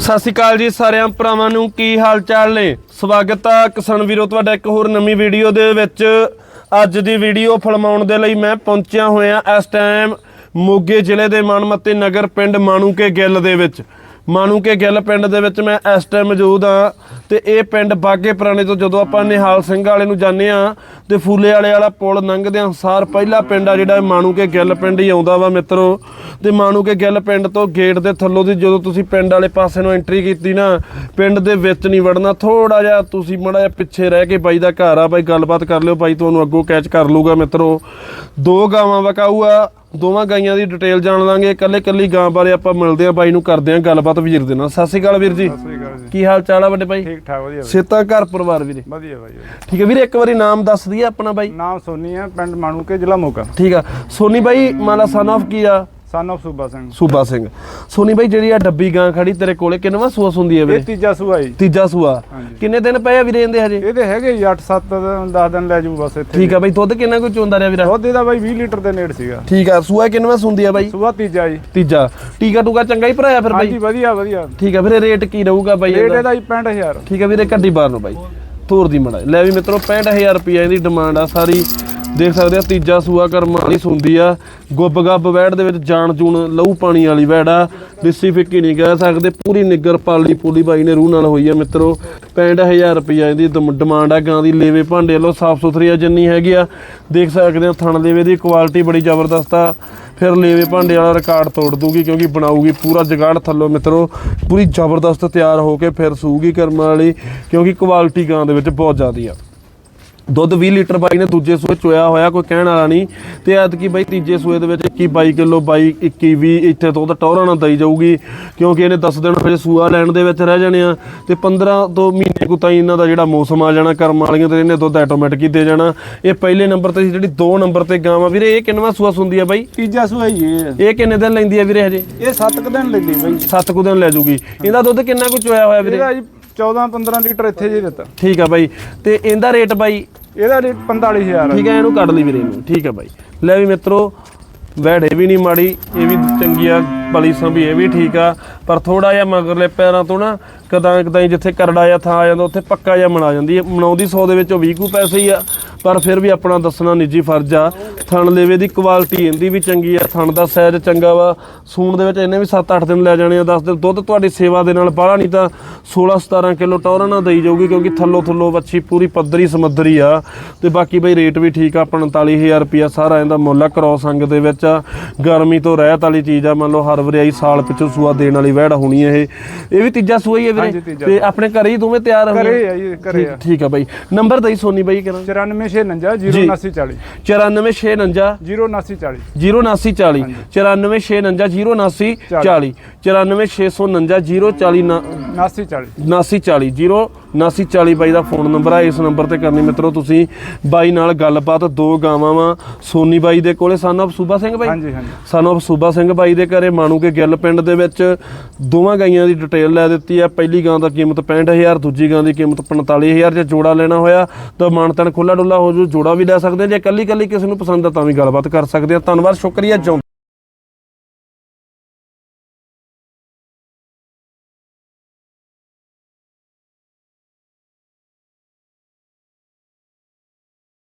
ਸਤਿ ਸ਼੍ਰੀ ਅਕਾਲ ਜੀ ਸਾਰਿਆਂ ਭਰਾਵਾਂ ਨੂੰ, ਕੀ ਹਾਲ ਚਾਲ ਨੇ? ਸਵਾਗਤ ਆ ਕਿਸਾਨ ਵੀਰੋ, ਤੁਹਾਡਾ ਇੱਕ ਹੋਰ ਨਵੀਂ ਵੀਡੀਓ ਦੇ ਵਿੱਚ। ਅੱਜ ਦੀ ਵੀਡੀਓ ਫਿਲਮਾਉਣ ਦੇ ਲਈ ਮੈਂ ਪਹੁੰਚਿਆ ਹੋਇਆ ਇਸ ਟਾਈਮ ਮੋਗੇ ਜ਼ਿਲ੍ਹੇ ਦੇ ਮਨਮੱਤੇ ਨਗਰ ਪਿੰਡ ਮਾਣੂਕੇ ਗਿੱਲ ਦੇ ਵਿੱਚ। ਮਾਣੂਕੇ ਗਿੱਲ ਪਿੰਡ ਦੇ ਵਿੱਚ ਮੈਂ ਇਸ ਟਾਈਮ ਮੌਜੂਦ ਆ ਤੇ ਇਹ ਪਿੰਡ ਬਾਗੇ ਪੁਰਾਣੇ ਤੋਂ ਜਦੋਂ ਆਪਾਂ ਨਿਹਾਲ ਸਿੰਘ ਵਾਲੇ ਨੂੰ ਜਾਂਦੇ ਆ ਤੇ ਫੂਲੇ ਵਾਲੇ ਵਾਲਾ ਪੁਲ ਲੰਘਦੇ ਆ ਸਾਰ ਪਹਿਲਾ ਪਿੰਡ ਆ ਜਿਹੜਾ ਇਹ ਮਾਣੂਕੇ ਗਿੱਲ ਪਿੰਡ ਹੀ ਆਉਂਦਾ ਵਾ ਮਿੱਤਰੋ। ਤੇ ਮਾਣੂਕੇ ਗਿੱਲ ਪਿੰਡ ਤੋਂ ਗੇਟ ਦੇ ਥੱਲੋਂ ਦੀ ਜਦੋਂ ਤੁਸੀਂ ਪਿੰਡ ਵਾਲੇ ਪਾਸੇ ਨੂੰ ਐਂਟਰੀ ਕੀਤੀ ਨਾ, ਪਿੰਡ ਦੇ ਵਿੱਚ ਨਹੀਂ ਵੜਨਾ ਥੋੜਾ ਜਿਹਾ ਤੁਸੀਂ ਮੜਾ ਜਿਹਾ ਪਿੱਛੇ ਰਹਿ ਕੇ ਬਾਈ ਦਾ ਘਰ ਆ, ਬਾਈ ਗੱਲਬਾਤ ਕਰ ਲਿਓ, ਬਾਈ ਤੁਹਾਨੂੰ ਅੱਗੋਂ ਕੈਚ ਕਰ ਲੂਗਾ ਮਿੱਤਰੋ। ਦੋ ਗਾਵਾਂ ਵਕਾਊ ਆ ਦੋਵਾਂ ਗਾਈਆਂ ਦੀ ਡਿਟੇਲ ਜਾਣ ਲਾਂਗੇ। ਇਕੱਲੇ ਇਕੱਲੀ ਗਾਂ ਬਾਰੇ ਆਪਾਂ ਮਿਲਦੇ ਆ ਬਾਈ ਨੂੰ ਕਰਦੇ ਆ ਗੱਲਬਾਤ ਵੀਰ ਦੇ ਨਾਲ। ਸਤਿ ਸ਼੍ਰੀ ਅਕਾਲ ਵੀਰ ਜੀ। ਸਤਿ ਸ੍ਰੀ ਅਕਾਲ ਜੀ। ਕੀ ਹਾਲ ਚਾਲ ਆ ਵੱਡੇ ਬਾਈ? ਠੀਕ ਠਾਕ ਵਧੀਆ। ਸੇਤਾ ਘਰ ਪਰਿਵਾਰ ਵੀਰੇ। ਵਧੀਆ ਬਾਈ ਵਧੀਆ। ਠੀਕ ਹੈ ਵੀਰੇ ਇੱਕ ਵਾਰੀ ਨਾਮ ਦੱਸ ਦਈਏ ਆਪਣਾ ਬਾਈ। ਨਾਮ ਸੋਨੀ ਹੈ ਪਿੰਡ ਮਾਣੂਕੇ ਜ਼ਿਲ੍ਹਾ ਮੋਗਾ। ਠੀਕ ਆ। ਸੋਨੀ ਬਾਈ ਮਾਲਾ ਸਨ ਆਫ ਕੀ ਆ? ਸਨ ਆਫ ਸੂਬਾ ਸਿੰਘ ਸੂਬਾ ਸਿੰਘ ਸੋਨੀ ਬਾਈ ਜਿਹੜੀ ਆ ਡੱਬੀ ਗਾਂ ਖੜੀ ਤੇਰੇ ਕੋਲੇ ਕਿੰਨਵਾ ਸੂਆ ਸੁੰਦੀ ਹੈ ਇਹ ਵੀਰੇ ਤੀਜਾ ਸੂਆ ਜੀ। ਤੀਜਾ ਸੂਆ। ਹਾਂਜੀ। ਕਿੰਨੇ ਦਿਨ ਪਏ ਆ ਵੀਰੇ ਇਹਦੇ ਹਜੇ? ਇਹਦੇ ਹੈਗੇ 8-7 10 ਦਿਨ ਲੈ ਜੂ ਬਸ ਇੱਥੇ। ਠੀਕ ਆ ਬਾਈ ਦੁੱਧ ਕਿੰਨਾ ਕੁ ਚੋਂਦਾ ਰਿਹਾ ਵੀਰਾ? ਦੁੱਧ ਇਹਦਾ ਬਾਈ 20 ਲੀਟਰ ਦੇ ਨੇੜ ਸੀਗਾ। ਠੀਕ ਆ ਸੂਆ ਕਿੰਨਵਾ ਸੁੰਦੀ ਆ ਬਾਈ? ਸੂਆ ਤੀਜਾ ਜੀ। ਤੀਜਾ। ਟੀਕਾ ਟੂਕਾ ਚੰਗਾ ਹੀ ਭਰਾਇਆ ਫਿਰ ਹਾਂਜੀ ਬਾਈ ਵਧੀਆ ਵਧੀਆ। ਠੀਕ ਆ ਵੀਰੇ ਰੇਟ ਕੀ ਰਹੂਗਾ ਬਾਈ ਰੇਟ ਇਹਦਾ? ਇਹਦਾ ਜੀ 65000 ਠੀਕ ਆ ਵੀਰੇ ਕੱਢੀ ਬਾਹਰ ਨੂੰ ਬਾਈ। ਤੋਰ ਦੀ ਮੜਾ। ਲੈ ਵੀ ਮਿੱਤਰੋ 65000 ਰੁਪਏ ਇਹਦੀ ਡਿਮਾਂਡ ਆ ਸਾਰੀ। ਦੇਖ ਸਕਦੇ ਆ, ਤੀਜਾ ਸੂਆ ਕਰਮ ਵਾਲੀ ਸੁੰਦੀ ਆ। ਗੁੱਬ ਗੱਬ ਵੈੜ ਦੇ ਵਿੱਚ ਜਾਣ ਜੂਣ ਲਹੂ ਪਾਣੀ ਵਾਲੀ ਵੈੜ ਆ। ਲਿੱਸੀ ਫਿੱਕੀ ਨਹੀਂ ਕਹਿ ਸਕਦੇ, ਪੂਰੀ ਨਿੱਗਰ ਪਾਲੀ ਪੂਲੀ ਬਾਈ ਨੇ ਰੂਹ ਨਾਲ ਹੋਈ ਆ ਮਿੱਤਰੋ। 65000 ਰੁਪਈਆ ਇਹਦੀ ਡਿਮ- ਡਿਮਾਂਡ ਆ, ਗਾਂ ਦੀ ਲੇਵੇ ਭਾਂਡੇ ਵੱਲੋਂ ਸਾਫ਼ ਸੁਥਰੀ ਆ, ਜਿੰਨੀ ਹੈਗੀ ਆ। ਦੇਖ ਸਕਦੇ ਆ, ਥਣ ਲੇਵੇ ਦੀ ਕੁਆਲਿਟੀ ਬੜੀ ਜ਼ਬਰਦਸਤ ਆ। ਫਿਰ ਲੇਵੇ ਭਾਂਡੇ ਵਾਲਾ ਰਿਕਾਰਡ ਤੋੜ ਦੂਗੀ, ਕਿਉਂਕਿ ਬਣਾਊਗੀ ਪੂਰਾ ਜਗਾੜ ਥੱਲੋਂ ਮਿੱਤਰੋ। ਪੂਰੀ ਜ਼ਬਰਦਸਤ ਤਿਆਰ ਹੋ ਕੇ ਫਿਰ ਸੂਗੀ ਕਰਮ ਵਾਲੀ, ਕਿਉਂਕਿ ਕੁਆਲਿਟੀ ਗਾਂ ਦੇ ਵਿੱਚ ਬਹੁਤ ਜ਼ਿਆਦੀ ਆ। ਦੁੱਧ 20 ਲੀਟਰ ਬਾਈ ਨੇ ਦੂਜੇ ਸੂਏ ਚੋਇਆ ਹੋਇਆ ਕੋਈ ਕਹਿਣ ਵਾਲਾ ਨਹੀਂ। ਤੇ ਐਤਕੀ ਬਾਈ ਤੀਜੇ ਸੂਏ ਦੇ ਵਿੱਚ 21 22 ਕਿਲੋ 22 21 20 ਇੱਥੇ ਤੋਂ ਤਾਂ ਟੌਰਾਂ ਨਾਲ ਦਈ ਜਾਊਗੀ ਕਿਉਂਕਿ ਇਹਨੇ 10 ਦਿਨ ਹਜੇ ਸੂਆ ਲੈਣ ਦੇ ਵਿੱਚ ਰਹਿ ਜਾਣੇ ਆ। ਤੇ 15 ਤੋਂ ਮਹੀਨੇ ਕੁ ਤਾਈਂ ਇਹਨਾਂ ਦਾ ਜਿਹੜਾ ਮੌਸਮ ਆ ਜਾਣਾ ਕਰਮ ਵਾਲੀਆਂ ਤੇ ਇਹਨੇ ਦੁੱਧ ਆਟੋਮੈਟਿਕ ਹੀ ਦੇ ਜਾਣਾ। ਇਹ ਪਹਿਲੇ ਨੰਬਰ ਤੇ ਸੀ ਜਿਹੜੀ 2 ਨੰਬਰ ਤੇ ਗਾਂ ਵਾ ਵੀਰੇ ਇਹ ਕਿੰਨਵਾ ਸੂਆ ਸੁੰਦੀ ਆ ਬਾਈ? ਤੀਜਾ ਸੂਆ ਹੀ ਇਹ ਇਹ ਕਿੰਨੇ ਦਿਨ ਲੈਂਦੀ ਆ ਵੀਰੇ ਹਜੇ? ਇਹ 7 ਦਿਨ ਲੱਗੀ ਬਾਈ। 7 ਕੁ ਦਿਨ ਲੈ ਜੂਗੀ। ਇਹਦਾ ਦੁੱਧ ਕਿੰਨਾ ਕੁ ਚੋਇਆ ਹੋਇਆ ਵੀਰੇ? ਇਹਦਾ ਜੀ 14-15 ਲੀਟਰ ਇੱਥੇ ਜੀ ਦਿੱਤਾ। ਠੀਕ ਆ ਬਾਈ। ਤੇ ਇਹਦਾ ਰੇਟ ਬਾਈ? ਇਹਦਾ ਰੇਟ 45000 ਠੀਕ ਹੈ, ਇਹਨੂੰ ਕੱਢ ਲਈ ਵੀਰੇ ਇਹਨੂੰ। ਠੀਕ ਹੈ ਬਾਈ। ਲੈ ਵੀ ਮਿੱਤਰੋ ਇਹ ਵੀ ਨਹੀਂ ਮਾੜੀ, ਇਹ ਵੀ ਚੰਗੀ ਆ ਬਲੀ ਵੀ ਇਹ ਵੀ ਠੀਕ ਆ। ਪਰ ਥੋੜਾ ਜਿਹਾ ਮਗਰਲੇ ਪੈਰਾਂ ਤੋਂ ਨਾ, ਕਦਾਂ ਕਦਾਂ ਜਿੱਥੇ ਕਰੜਾ ਜਾਂ ਥਾਂ ਆ ਜਾਂਦਾ, ਉੱਥੇ ਪੱਕਾ ਜਿਹਾ ਮਨਾ ਜਾਂਦੀ ਹੈ ਮਨਾਉਂਦੀ 100 ਦੇ ਵਿੱਚੋਂ 20 ਕੁ ਪੈਸੇ ਹੀ ਆ। ਪਰ ਫਿਰ ਵੀ ਆਪਣਾ ਦੱਸਣਾ ਨਿੱਜੀ ਫਰਜ਼ ਆ। ਥਣ ਲੇਵੇ ਦੀ ਕੁਆਲਿਟੀ ਇਹਦੀ ਵੀ ਚੰਗੀ ਆ ਥਣ ਦਾ ਸਾਈਜ਼ ਚੰਗਾ ਵਾ। ਸੂਣ ਦੇ ਵਿੱਚ ਇਹਨੇ ਵੀ 7-8 ਦਿਨ ਲੈ ਜਾਣੇ ਆ 10 ਦਿਨ। ਦੁੱਧ ਤੁਹਾਡੀ ਸੇਵਾ ਦੇ ਨਾਲ ਬਾਹਲਾ ਨਹੀਂ ਤਾਂ 16-17 ਕਿਲੋ ਟੌਰਾਂ ਨਾਲ ਦੇਈ ਜਾਊਗੀ ਕਿਉਂਕਿ ਥੱਲੋਂ ਥੱਲੋਂ ਵੱਛੀ ਪੂਰੀ ਪੱਧਰੀ ਸਮੱਧਰੀ ਆ। ਤੇ ਬਾਕੀ ਬਈ ਰੇਟ ਵੀ ਠੀਕ ਆ 45000 ਰੁਪਿਆ ਸਾਰਾ ਇਹਦਾ ਮੁੱਲ ਆ ਕ੍ਰੋਸ ਅੰਗ ਦੇ ਵਿੱਚ ਗਰਮੀ ਤੋਂ ਰਹਿਤ ਵਾਲੀ ਚੀਜ਼ ਆ ਮੰਨ ਲਓ ਹਰ ਵਰਿਆਈ ਸਾਲ ਪਿੱਛੋਂ ਸੂਆ ਦੇਣ ਵਾਲੀ ਵਹਿੜ ਹੋਣੀ ਇਹ। ਇਹ ਵੀ ਤੀਜਾ ਸੂਆ ਹੀ ਹੈ ਵੀਰੇ? ਤੇ ਆਪਣੇ ਘਰੇ ਹੀ ਦੋਵੇਂ ਤਿਆਰ ਹੋਏ ਘਰੇ ਆ ਠੀਕ ਆ। ਬਾਈ। ਨੰਬਰ ਦਈ ਸੋਨੀ ਬਾਈ ਕਰਾਂ 9449 07940 94649 07940 07940 94649 94649 7940 7940 7940 ਬਾਈ ਦਾ ਫੋਨ ਨੰਬਰ ਆ ਇਸ ਨੰਬਰ ਤੇ ਕਰਨੀ ਮਿੱਤਰੋ ਤੁਸੀਂ ਬਾਈ ਨਾਲ ਗੱਲਬਾਤ ਦੋ ਗਾਵਾਂ ਵਾ ਸੋਨੀ ਬਾਈ ਦੇ ਕੋਲੇ ਸਨ ਆਫ ਸੂਬਾ ਸਿੰਘ ਬਾਈ? ਹਾਂਜੀ ਹਾਂਜੀ। ਸਨ ਆਫ ਸੂਬਾ ਸਿੰਘ ਬਾਈ ਦੇ ਘਰੇ ਮਾਣੂ ਕੇ ਗਿੱਲ ਪਿੰਡ ਦੇ ਵਿੱਚ ਦੋਵਾਂ ਗਾਈਆਂ ਦੀ ਡਿਟੇਲ ਲੈ ਦਿੱਤੀ ਆ। ਪਹਿਲੀ ਗਾਂ ਦਾ ਕੀਮਤ 65000 ਦੂਜੀ ਗਾਂ ਦੀ ਕੀਮਤ 45000 ਜੇ ਜੋੜਾ ਲੈਣਾ ਹੋਇਆ ਤਾਂ ਮਾਨਤਨ ਖੁੱਲਾ ਡੁੱਲਾ ਹੋ ਜੂ ਜੋੜਾ ਵੀ ਲੈ ਸਕਦੇ ਜੇ ਕੱਲੀ ਕੱਲੀ ਕਿਸੇ ਨੂੰ ਪਸੰਦ ਆ ਤਾਂ ਵੀ ਗੱਲਬਾਤ ਕਰ ਸਕਦੇ ਆ। ਧੰਨਵਾਦ ਸ਼ੁਕਰੀਆ ਜਿਉਂ